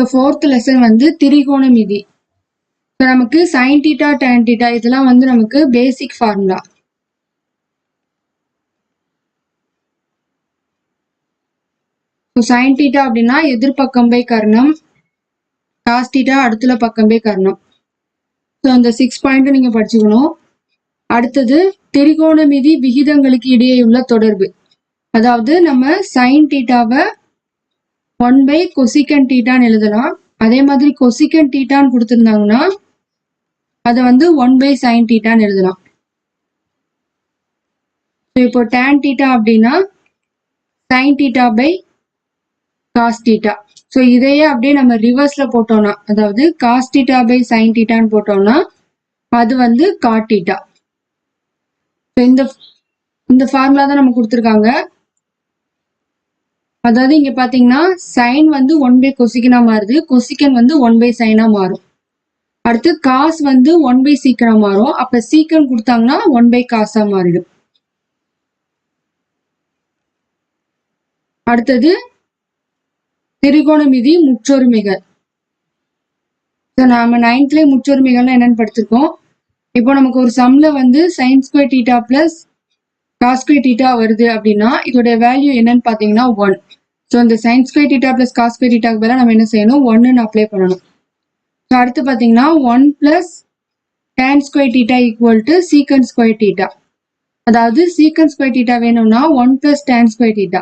So fourth lesson வந்து திரிகோணமிதி. So நமக்கு சைன் டீட்டா டேன் டீட்டா இதெல்லாம் வந்து நமக்கு basic formula so sine theta அப்படின்னா எதிர்பக்கம் பை கர்ணம் காஸ் டீட்டா அடுத்துள்ள பக்கம் பை கர்ணம். ஸோ அந்த சிக்ஸ் பாயிண்ட்டும் நீங்கள் படிச்சுக்கணும். அடுத்தது திரிகோணமிதி விகிதங்களுக்கு இடையே உள்ள தொடர்பு. அதாவது நம்ம சைன் டீட்டாவை ஒன் பை கொசிகன் டீட்டான்னு எழுதலாம். அதே மாதிரி கொசிகன் டீட்டான்னு கொடுத்துருந்தாங்கன்னா அதை வந்து ஒன் பை சைன் டீட்டான்னு எழுதலாம். ஸோ இப்போ டேன் டீட்டா அப்படின்னா sine theta by cos theta so இதையே அப்படியே நம்ம ரிவர்ஸ்ல போட்டோம்னா அதாவது காஸ் டீட்டா பை சைன் டீட்டான்னு போட்டோம்னா அது வந்து காட் டீட்டா ஸோ இந்த இந்த ஃபார்முலா தான் நம்ம கொடுத்துருக்காங்க. அதாவது இங்க பாத்தீங்கன்னா சைன் வந்து ஒன் பை கொசிக்கனா மாறுது. கொசிக்கன் வந்து ஒன் பை சைனா மாறும். அடுத்து காஸ் வந்து ஒன் பை சீக்கிரம் மாறும். அப்ப சீக்கிரம் கொடுத்தாங்கன்னா ஒன் பை காசா மாறிடும். அடுத்தது திரிகோணமிதி முற்றொருமைகள். ஸோ நாம நைன்த்ல முற்றொருமைகள்லாம் என்னன்னு படிச்சிருக்கோம். இப்போ நமக்கு ஒரு சம்ல வந்து sine square theta plus cos square theta வருது அப்படின்னா இதோட வேல்யூ என்னன்னு பாத்தீங்கன்னா ஒன் ஸோ இந்த sine square theta plus cos square டீட்டாக்கு பதிலாக நம்ம என்ன செய்யணும்? ஒன்றுன்னு அப்ளை பண்ணணும். ஸோ அடுத்து பார்த்தீங்கன்னா one plus tan square theta equal to secant square theta அதாவது சீக்கன் ஸ்கொயர் டீட்டா வேணும்னா one plus tan square theta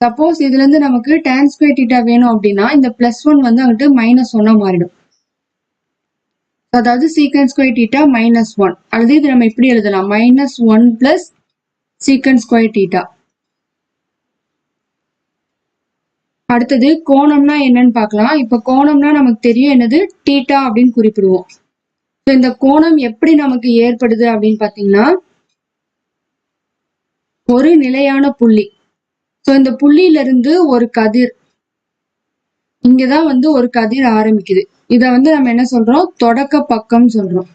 suppose இதுலேருந்து நமக்கு டேன் ஸ்கொயர் டீட்டா வேணும் அப்படின்னா இந்த பிளஸ் ஒன் வந்து அங்கிட்டு மைனஸ் ஒன்னாக மாறிடும். அதாவது சீக்கன் ஸ்கொயர் டீட்டா மைனஸ் ஒன் அல்லது இது நம்ம இப்படி எழுதலாம். Minus one plus secant square theta அடுத்தது கோணம்னா என்னன்னு பார்க்கலாம். இப்ப கோணம்னா நமக்கு தெரியும் என்னது? டீட்டா அப்படின்னு குறிப்பிடுவோம். ஸோ இந்த கோணம் எப்படி நமக்கு ஏற்படுது அப்படின்னு பாத்தீங்கன்னா ஒரு நிலையான புள்ளி. ஸோ இந்த புள்ளியில இருந்து ஒரு கதிர் இங்கதான் வந்து ஒரு கதிர் ஆரம்பிக்குது. இத வந்து நம்ம என்ன சொல்றோம்? தொடக்க பக்கம் சொல்றோம்.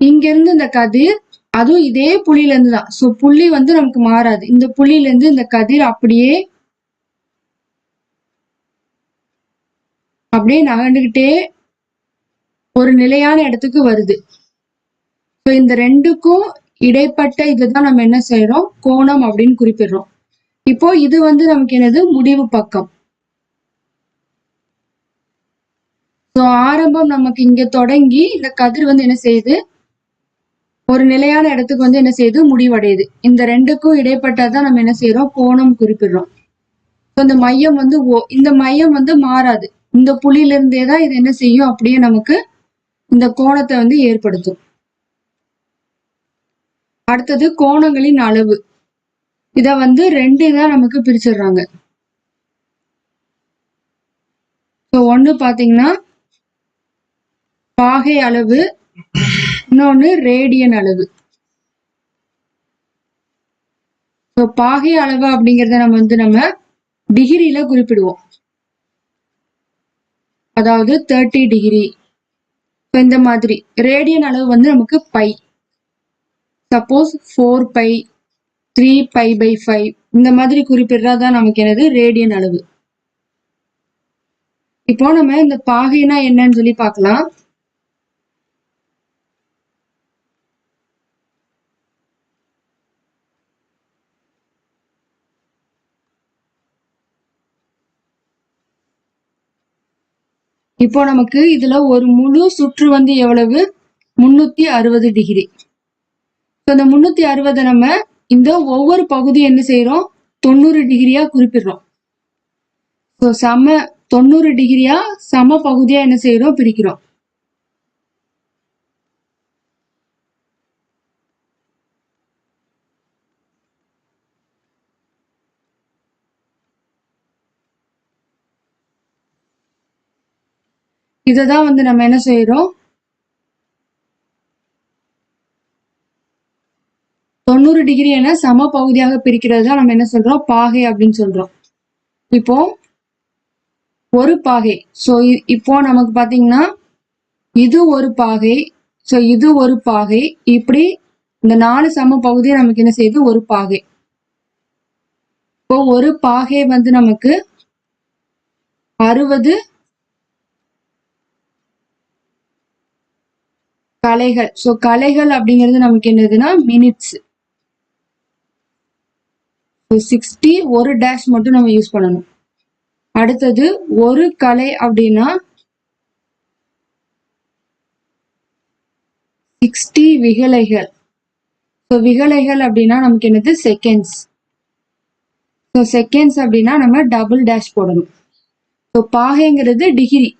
இங்கிருந்து இந்த கதிர் அதுவும் இதே புள்ளியில இருந்து தான் ஸோ புள்ளி வந்து நமக்கு மாறாது. இந்த புள்ளியில இருந்து இந்த கதிர் அப்படியே அப்படியே நகர்ந்துகிட்டே ஒரு நிலையான இடத்துக்கு வருது. ஸோ இந்த ரெண்டுக்கும் இடைப்பட்ட இதுதான் நம்ம என்ன செய்யறோம் கோணம் அப்படின்னு குறிப்பிடுறோம். இப்போ இது வந்து நமக்கு என்னது? முடிவு பக்கம். ஸோ ஆரம்பம் நமக்கு இங்க தொடங்கி இந்த கதிர் வந்து என்ன செய்யுது? ஒரு நிலையான இடத்துக்கு வந்து என்ன செய்யுது? முடிவடையுது. இந்த ரெண்டுக்கும் இடைப்பட்டதான் நம்ம என்ன செய்யறோம் கோணம் குறிப்பிடுறோம். இந்த மையம் வந்து ஓ- இந்த மையம் வந்து மாறாது. இந்த புள்ளியில இருந்தே தான் இது என்ன செய்யும்? அப்படியே நமக்கு இந்த கோணத்தை வந்து ஏற்படுத்தும். அடுத்தது கோணங்களின் அளவு. இத வந்து ரெண்டு தான் நமக்கு பிரிச்சிடுறாங்க. ஸோ ஒண்ணு பாத்தீங்கன்னா பாகை அளவு இன்னொன்னு ரேடியன் அளவு. ஸோ பாகை அளவு அப்படிங்கறத நம்ம வந்து நம்ம டிகிரியில குறிப்பிடுவோம். அதாவது தேர்ட்டி டிகிரி இந்த மாதிரி ரேடியன் அளவு வந்து நமக்கு pi suppose four pi three pi by five இந்த மாதிரி குறிப்பிடுறதா நமக்கு என்னது? ரேடியன் அளவு. இப்போ நம்ம இந்த பாகைனா என்னன்னு சொல்லி பார்க்கலாம். இப்போ நமக்கு இதுல ஒரு முழு சுற்று வந்து எவ்வளவு? முன்னூத்தி அறுபது டிகிரி. அந்த இந்த முன்னூத்தி அறுபதை நம்ம இந்த ஒவ்வொரு பகுதி என்ன செய்யறோம் தொண்ணூறு டிகிரியா குறிப்பிடுறோம். சம தொண்ணூறு டிகிரியா சம பகுதியா என்ன செய்யறோம் பிரிக்கிறோம். இதை தான் வந்து நம்ம என்ன செய்யறோம் தொண்ணூறு டிகிரி என சம பகுதியாக பிரிக்கிறது தான் நம்ம என்ன சொல்றோம்? பாகை அப்படின்னு சொல்றோம். இப்போ ஒரு பாகை. ஸோ இப்போ நமக்கு பாத்தீங்கன்னா இது ஒரு பாகை. ஸோ இது ஒரு பாகை. இப்படி இந்த நாலு சம பகுதியை நமக்கு என்ன செய்யுது? ஒரு பாகை. இப்போ ஒரு பாகை வந்து நமக்கு அறுபது கலைகள். ஸோ கலைகள் அப்படிங்கிறது நமக்கு என்னதுன்னா மினிட்ஸ் சிக்ஸ்டி ஒரு டேஷ் மட்டும் நம்ம யூஸ் பண்ணணும். அடுத்தது ஒரு கலை அப்படின்னா சிக்ஸ்டி விகலைகள். ஸோ விகலைகள் அப்படின்னா நமக்கு என்னது? செகண்ட்ஸ் ஸோ செகண்ட்ஸ் அப்படின்னா நம்ம டபுள் டேஷ் போடணும். ஸோ பாகைங்கிறது டிகிரி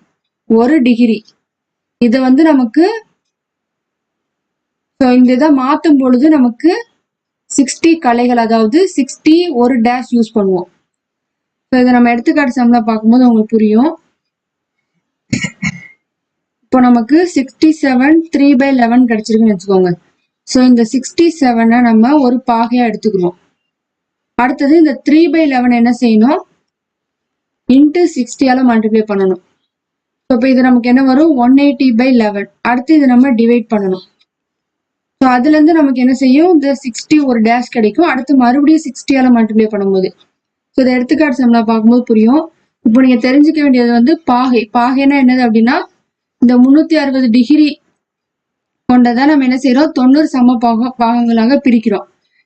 ஒரு டிகிரி இதை வந்து நமக்கு ஸோ இந்த இதை மாற்றும் பொழுது நமக்கு சிக்ஸ்டி கலைகள் அதாவது சிக்ஸ்டி ஒரு டேஷ் யூஸ் பண்ணுவோம். ஸோ இதை நம்ம எடுத்துக்காட்டு சம்ல பார்க்கும்போது உங்களுக்கு புரியும். இப்போ நமக்கு sixty seven three by eleven கிடைச்சிருக்குன்னு வச்சுக்கோங்க. ஸோ இந்த சிக்ஸ்டி செவனை நம்ம ஒரு பாகையாக எடுத்துக்கிறோம். அடுத்தது இந்த த்ரீ பை லெவன் என்ன செய்யணும்? இன்ட்டு சிக்ஸ்டியால் மல்டிப்ளை பண்ணணும். ஸோ இப்போ இது நமக்கு என்ன வரும்? ஒன் எயிட்டி பை லெவன் அடுத்து இது நம்ம டிவைட் பண்ணணும். ஸோ அதுலேருந்து நமக்கு என்ன செய்யும்? இந்த சிக்ஸ்டி ஒரு டேஷ் கிடைக்கும். அடுத்து மறுபடியும் சிக்ஸ்டியால் மல்டிப்ளை பண்ணும்போது. ஸோ இதை எடுத்துக்காட்டு சம்ல பார்க்கும்போது புரியும். இப்போ நீங்கள் தெரிஞ்சுக்க வேண்டியது வந்து பாகை. பாகைனா என்னது அப்படின்னா இந்த முந்நூற்றி அறுபது டிகிரி கொண்டதான் நம்ம என்ன செய்யறோம் தொண்ணூறு சம பாக பாகங்களாக பிரிக்கிறோம்.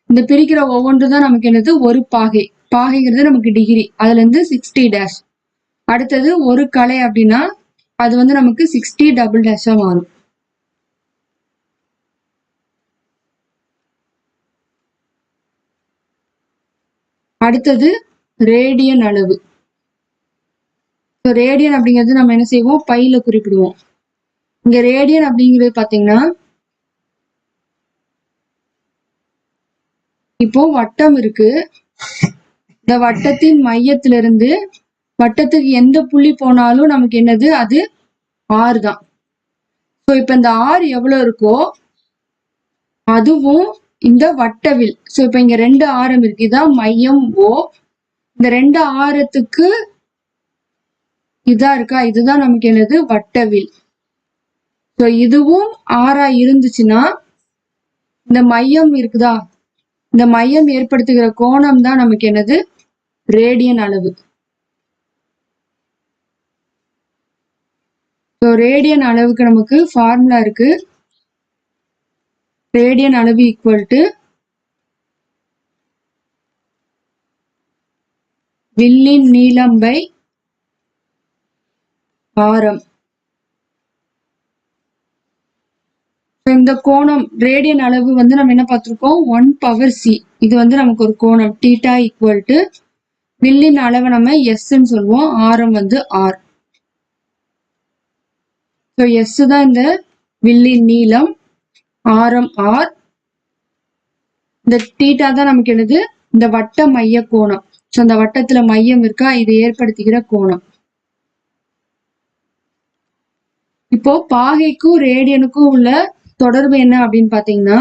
இந்த பிரிக்கிற ஒவ்வொன்று தான் நமக்கு என்னது? ஒரு பாகை. பாகைங்கிறது நமக்கு டிகிரி அதுல இருந்து சிக்ஸ்டி டேஷ் அடுத்தது ஒரு கலை அப்படின்னா அது வந்து நமக்கு சிக்ஸ்டி டபுள் டேஷா மாறும். அடுத்தது ரேடியன் அளவு. ரேடியன் அப்படிங்கிறது நம்ம என்ன செய்வோம்? பையில குறிப்பிடுவோம். இங்க ரேடியன் அப்படிங்கிறது பாத்தீங்கன்னா இப்போ வட்டம் இருக்கு. இந்த வட்டத்தின் மையத்திலிருந்து வட்டத்துக்கு எந்த புள்ளி போனாலும் நமக்கு என்னது? அது ஆறு தான். ஸோ இப்போ இந்த ஆறு எவ்வளோ இருக்கோ அதுவும் இந்த வட்டவில் ஸோ இப்போ இங்க ரெண்டு ஆரம் இருக்கு. இதான் மையம் ஓ இந்த ரெண்டு ஆரத்துக்கு இதா இருக்கா? இதுதான் நமக்கு என்னது? வட்டவில். ஸோ இதுவும் ஆறா இருந்துச்சுன்னா இந்த மையம் இருக்குதா? இந்த மையம் ஏற்படுத்துகிற கோணம் தான் நமக்கு என்னது? ரேடியன் அளவு. ஸோ ரேடியன் அளவுக்கு நமக்கு ஃபார்முலா இருக்கு. ரேடியன் அளவு ஈக்குவல் டு வில்லின் நீளம் பை ஆரம் இந்த கோணம் ரேடியன் அளவு வந்து நம்ம என்ன பார்த்துருக்கோம்? ஒன் பவர் சி இது வந்து நமக்கு ஒரு கோணம் டீட்டா ஈக்குவல் டு வில்லின் அளவை நம்ம எஸ்ன்னு சொல்லுவோம். ஆரம் வந்து ஆர் ஸோ எஸ் தான் இந்த வில்லின் நீளம். ஆரம் ஆர். இந்த டீட்டா தான் நமக்கு என்னது? இந்த வட்ட மைய கோணம். ஸோ அந்த வட்டத்துல மையம் இருக்கா? இது ஏற்படுத்துகிற கோணம். இப்போ பாகைக்கும் ரேடியனுக்கும் உள்ள தொடர்பு என்ன அப்படின்னு பாத்தீங்கன்னா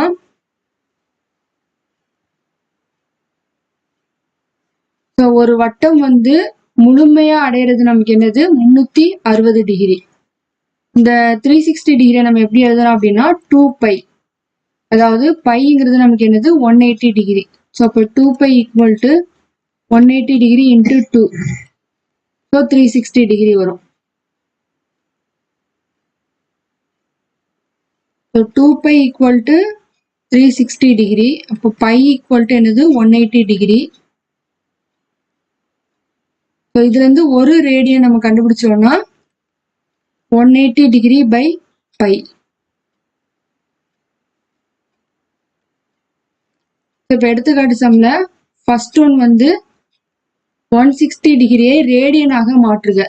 ஒரு வட்டம் வந்து முழுமையா அடையிறது நமக்கு என்னது? முன்னூத்தி அறுபது டிகிரி. இந்த த்ரீ சிக்ஸ்டி டிகிரி நம்ம எப்படி எழுதலாம் அப்படின்னா டூ பை அதாவது பைங்கிறது நமக்கு என்னது? ஒன் எயிட்டி டிகிரி ஸோ அப்போ two pi equal to one eighty degree into two so three sixty degree வரும். So two pi equal to three sixty degree அப்போ பை ஈக்குவல் டு என்னது? ஒன் எயிட்டி டிகிரி ஸோ இதுலேருந்து ஒரு radian நம்ம கண்டுபிடிச்சோம்னா one eighty degree by pi இப்போ எடுத்துக்காட்டு சம்ல first one வந்து ஒன் சிக்ஸ்டி டிகிரியை ரேடியனாக மாற்றுக.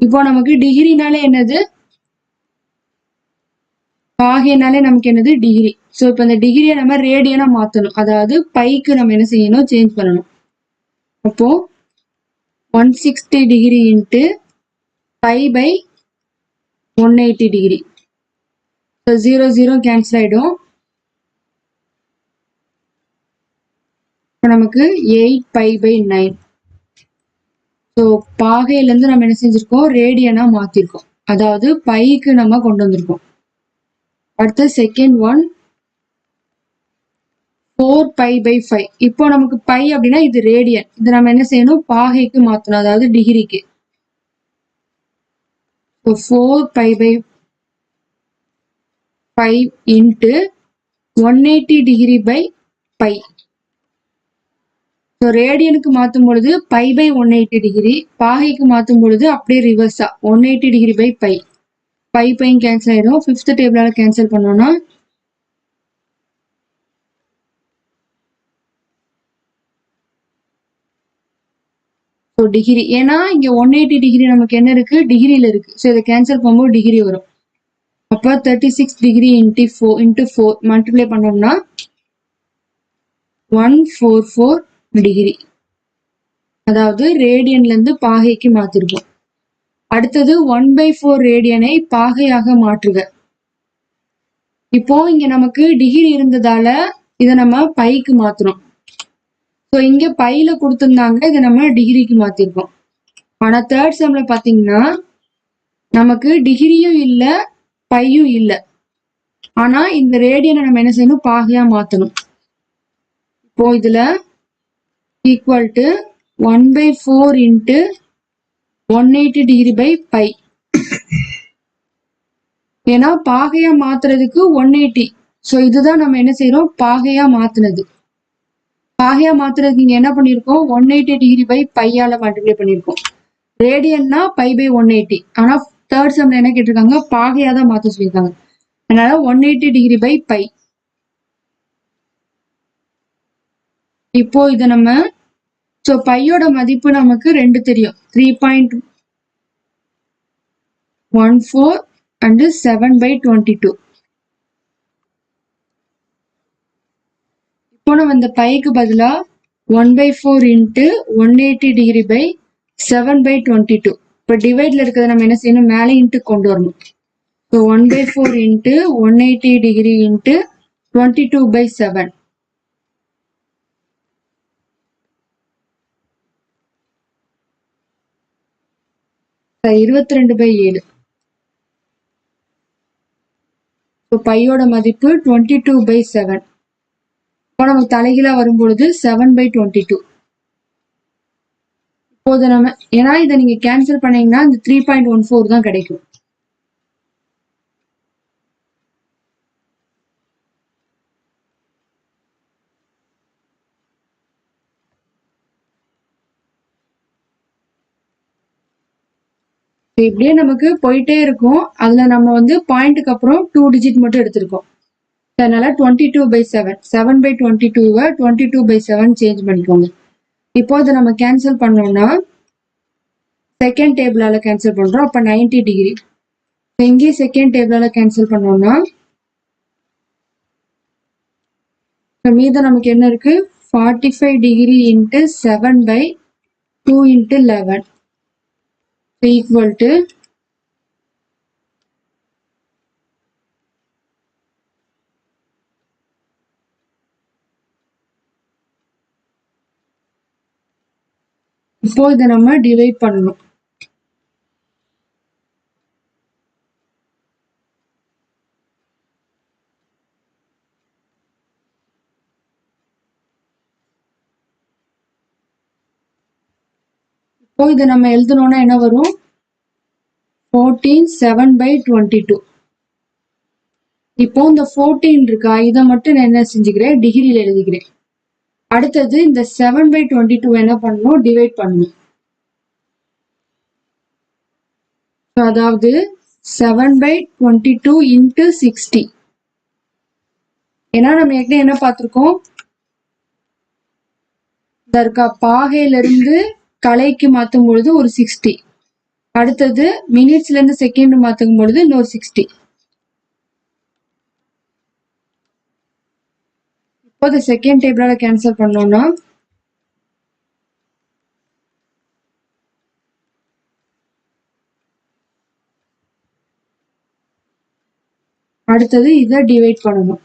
இப்போ நமக்கு டிகிரினாலே என்னது? பாகைனாலே நமக்கு என்னது? டிகிரி ஸோ இப்போ இந்த டிகிரியை நம்ம ரேடியனா மாற்றணும் அதாவது பைக்கு நம்ம என்ன செய்யணும்? சேஞ்ச் பண்ணணும். அப்போ one sixty degree into pi by one eighty degree so zero zero cancel ஆகிடும் நமக்கு eight pi by nine so பாகையிலேருந்து நம்ம என்ன செஞ்சுருக்கோம்? ரேடியனாக மாற்றிருக்கோம் அதாவது பைக்கு நம்ம கொண்டு வந்திருக்கோம். அடுத்த second one four pi by five இப்போ நமக்கு பை அப்படின்னா இது ரேடியன் இது நம்ம என்ன செய்யணும்? பாகைக்கு மாற்றணும் அதாவது டிகிரிக்கு so four pi by five into one eighty degree by pi so ரேடியனுக்கு மாற்றும் பொழுது pi by one eighty degree பாகைக்கு மாற்றும் பொழுது அப்படியே ரிவர்ஸா one eighty degree by pi pi பையும் cancel ஆயிடும் ஃபிஃப்த் டேபிளால் கேன்சல் பண்ணோம்னா ஸோ டிகிரி ஏன்னா இங்கே ஒன் எயிட்டி டிகிரி நமக்கு என்ன இருக்குது டிகிரியில் இருக்குது ஸோ இதை கேன்சல் பண்ணும்போது டிகிரி வரும். அப்போ thirty six degree into four into four multiply பண்ணோம்னா ஒன் ஃபோர் ஃபோர் டிகிரி அதாவது ரேடியன்ல இருந்து பாகைக்கு மாத்திருக்கோம் அடுத்தது ஒன் பை ஃபோர் ரேடியனை பாகையாக மாற்றுக. இப்போ இங்க நமக்கு டிகிரி இருந்ததால இதை நம்ம பைக்கு மாத்துறோம். ஸோ இங்க பையில கொடுத்துருந்தாங்க இதை நம்ம டிகிரிக்கு மாத்திருக்கோம். ஆனா தேர்ட் செம்ல பாத்தீங்கன்னா நமக்கு டிகிரியும் இல்ல பையும் இல்ல. ஆனா இந்த ரேடியனை நம்ம என்ன செய்யணும்? பாகையா மாத்தணும். இப்போ இதுல equal to one by four into one eighty degree by pi ஏன்னா பாகையா மாத்துறதுக்கு ஒன் எயிட்டி ஸோ இதுதான் நம்ம என்ன செய்யறோம் பாகையா மாத்துனது. பாகையா மாத்துறதுக்கு இங்க என்ன பண்ணிருக்கோம்? ஒன் எயிட்டி டிகிரி பை பையால மல்டிப்ளை பண்ணிருக்கோம். ரேடியன்னா பை பை ஒன் எயிட்டி ஆனா தேர்ட் செம்ல என்ன கேட்டிருக்காங்க? பாகையா தான் மாத்த சொல்லியிருக்காங்க. அதனால one eighty degree by pi இப்போ இதை நம்ம ஸோ பையோட மதிப்பு நமக்கு ரெண்டு தெரியும். Three point one four and seven by twenty two இப்போ நம்ம இந்த பைக்கு பதிலாக one by four into one eighty degree by seven by twenty two இப்போ டிவைடில் இருக்கிறத நம்ம என்ன செய்யணும்? மேலே இன்ட்டு கொண்டு வரணும். So one by four into one eighty degree into twenty two by seven இருபத்தி ரெண்டு பை ஏழு. இப்போ பையோட மதிப்பு டுவெண்ட்டி டூ பை செவன் இப்போ நமக்கு தலைகீழாக வரும்பொழுது செவன் பை டுவெண்ட்டி டூ இப்போது நம்ம ஏன்னா இதை நீங்க கேன்சல் பண்ணீங்கன்னா இந்த த்ரீ பாயிண்ட் ஒன் ஃபோர் தான் கிடைக்கும். இப்படியே நமக்கு போயிட்டே இருக்கும். அதுல நம்ம வந்து பாயிண்ட்டுக்கு அப்புறம் டூ டிஜிட் மட்டும் எடுத்திருக்கோம். அதனால twenty two by seven seven by twenty டூவை twenty two by seven change பண்ணிக்கோங்க. இப்போ இதை நம்ம கேன்சல் பண்ணோம்னா செகண்ட் டேபிளால கேன்சல் பண்றோம். அப்ப நைன்டி டிகிரி எங்கேயும் செகண்ட் டேபிளால கேன்சல் பண்ணோம்னா மீதம் நமக்கு என்ன இருக்கு? Forty five degree into seven by two into eleven equal to இப்போ இதை நம்ம டிவைட் பண்ணணும். இப்போ இதை நம்ம எழுதணும்னா என்ன வரும்? Fourteen seven by twenty two இப்போ இந்த ஃபோர்டீன் இருக்கா? இதை மட்டும் நான் என்ன செஞ்சுக்கிறேன்? டிகிரியில் எழுதிக்கிறேன். அடுத்தது இந்த செவன் பை டுவெண்ட்டி டூ என்ன பண்ணணும்? டிவைட் பண்ணணும். அதாவது seven by twenty two into sixty ஏன்னா நம்ம ஏற்கனவே என்ன பார்த்துருக்கோம்? இந்த இருக்கா பாகையிலிருந்து கலைக்கு மாற்றும் பொழுது ஒரு சிக்ஸ்டி அடுத்தது மினிட்ஸ்லேருந்து செகண்ட் மாற்றும் பொழுது இன்னொரு சிக்ஸ்டி இப்போது செகண்ட் டேபிளால் கேன்சல் பண்ணோம்னா அடுத்தது இதை டிவைட் பண்ணணும்.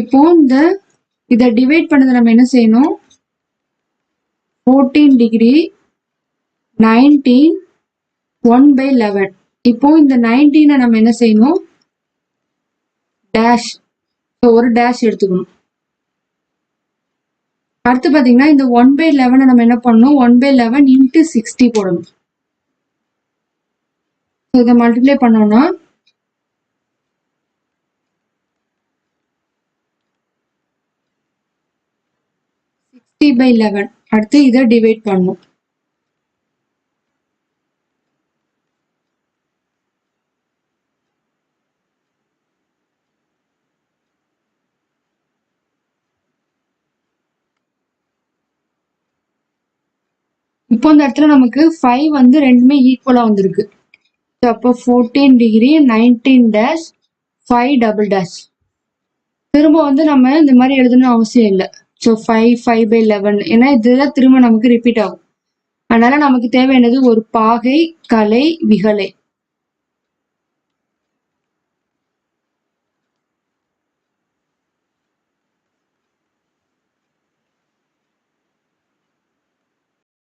இப்போ இந்த இதை டிவைட் பண்ணது நம்ம என்ன செய்யணும்? Fourteen degree nineteen one by eleven இப்போ இந்த நைன்டீனை நம்ம என்ன செய்யணும்? டேஷ் ஒரு டேஷ் எடுத்துக்கணும். அடுத்து பார்த்தீங்கன்னா இந்த ஒன் பை லெவனை நம்ம என்ன பண்ணணும்? One by eleven into sixty போடணும். ஸோ இதை மல்டிப்ளை பண்ணோம்னா சிக்ஸ்டி பை லெவன் அடுத்து இதை டிவைட் பண்ணும். இப்போ இந்த இடத்துல நமக்கு ஃபைவ் வந்து ரெண்டுமே ஈக்குவலாக வந்திருக்கு. ஸோ அப்போ fourteen degree nineteen dash five double dash திரும்ப வந்து நம்ம இந்த மாதிரி எழுதணும் அவசியம் இல்லை. So five five by eleven ஏன்னா இதுதான் திரும்ப நமக்கு ரிப்பீட் ஆகும். அதனால நமக்கு தேவையானது ஒரு பாகை கலை விகலை.